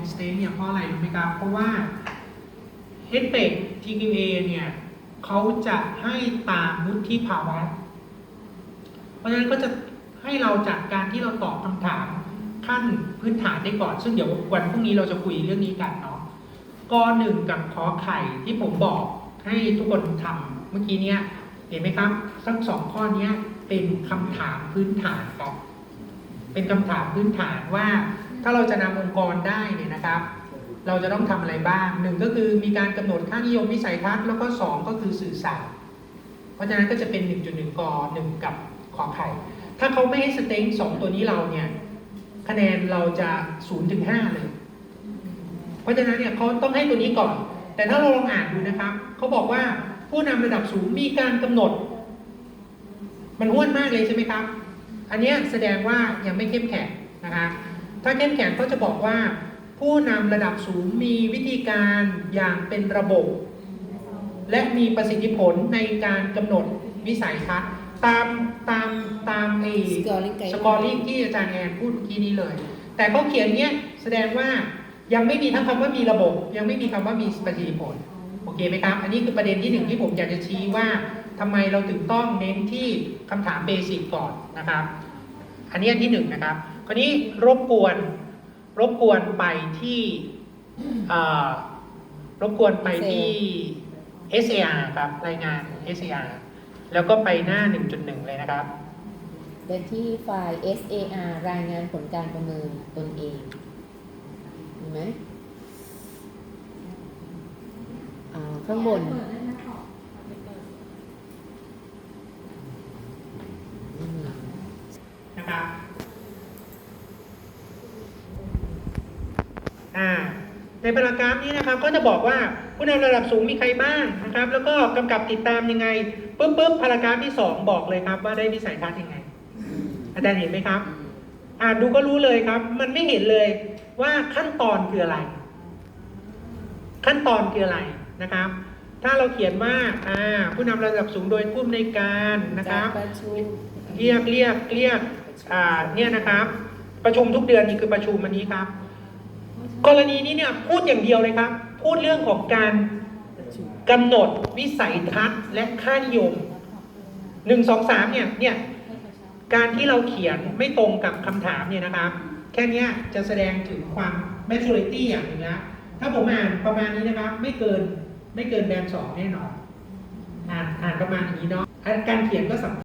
เป็นสเตนเนี่ยเพราะอะไรรู้ไหมครับ เพราะว่า h e a d b a k TQA เนี่ยเขาจะให้ตามวุฒิภาวะ เพราะฉะนั้นก็จะให้เราจากการที่เราตอบคำถามขั้นพื้นฐานได้ก่อน ซึ่งเดี๋ยววันพรุ่งนี้เราจะคุยเรื่องนี้กันเนาะกหนึ่งกับขอไข่ที่ผมบอกให้ทุกคนทำเมื่อกี้เนี้ยเห็นไหมครับทั้งสองข้อเนี้ยเป็นคำถามพื้นฐานครับเป็นคำถามพื้นฐานว่า ถ้าเราจะนำองค์กรได้เนี่ยนะครับ เราจะต้องทำอะไรบ้างหนึ่งก็คือมีการกำหนดค่านิยมวิสัยทัศน์แล้วก็สองก็คือสื่อสารเพราะฉะนั้นก็จะเป็น 1.1กหนึ่งกับขอไข่ ถ้าเขาไม่ให้สเต็งสองตัวนี้เราเนี่ยคะแนนเราจะ0ถึง5เลย เพราะฉะนั้นเนี่ยเขาต้องให้ตัวนี้ก่อน แต่ถ้าเราลองอ่านดูนะครับเขาบอกว่าผู้นำระดับสูงมีการกำหนด มันห้วนมากเลยใช่ไหมครับ อันนี้แสดงว่ายังไม่เข้มแข็งนะคะ ถ้าเข้มแข็งก็จะบอกว่า ผู้นำระดับสูงมีวิธีการอย่างเป็นระบบ และมีประสิทธิผลในการกำหนดวิสัยทัศน์ตามตามตามไอ้ Scoring guideline สกอร์ลิงที่อาจารย์แอนพูดเมื่อกี้นี้เลย แต่เขาเขียนเนี้ยแสดงว่ายังไม่มีทั้งคำว่ามีระบบ ยังไม่มีคำว่ามีประสิทธิผลโอเคไหมครับ อันนี้คือประเด็นที่หนึ่งที่ผมอยากจะชี้ว่าทำไมเราถึงต้องเน้นที่คำถามเบสิกก่อนนะครับ อันนี้อันที่หนึ่งนะครับค ราวนี้รบกวนรบกวนไปที่เอ่อรบกวนไปที่ SAR ครับรายงาน SAR แล้วก็ไปหน้า 1.1 เลยนะครับเดินที่ไฟล์ SAR รายงานผลการประเมินตนเองเห็นไหมอ่าข้างบนไม่มีนะครับ อ่าในพารากราฟนี้นะครับก็จะบอกว่าผู้นำระดับสูงมีใครบ้างนะครับ แล้วก็กำกับติดตามยังไงปุ๊บปุ๊บพารากราฟที่สองบอกเลยครับ ว่าได้วิสัยทัศน์ยังไง อาจารย์เห็นไหมครับ อ่านดูก็รู้เลยครับ มันไม่เห็นเลยว่าขั้นตอนคืออะไร ขั้นตอนคืออะไรนะครับ ถ้าเราเขียนว่าอ่าผู้นำระดับสูงโดยผู้อำนวยการนะครับการประชุมเรียกเรียกเรียกอ่าเนี่ยนะครับ ประชุมทุกเดือนนี่คือประชุมอันนี้ครับ กรณีนี้เนี่ยพูดอย่างเดียวเลยครับ พูดเรื่องของการกำหนดวิสัยทัศน์และค่านิยมหนึ่งสองสามเนี่ยเนี่ยการที่เราเขียนไม่ตรงกับคำถามเนี่ยนะครับ แค่นี้จะแสดงถึงความ maturity อย่างหนึ่งนะถ้าผมอ่านประมาณนี้นะครับ ไม่เกินไม่เกินแบนสองแน่นอนอ่านอ่านประมาณนี้เนาะการเขียนก็สำ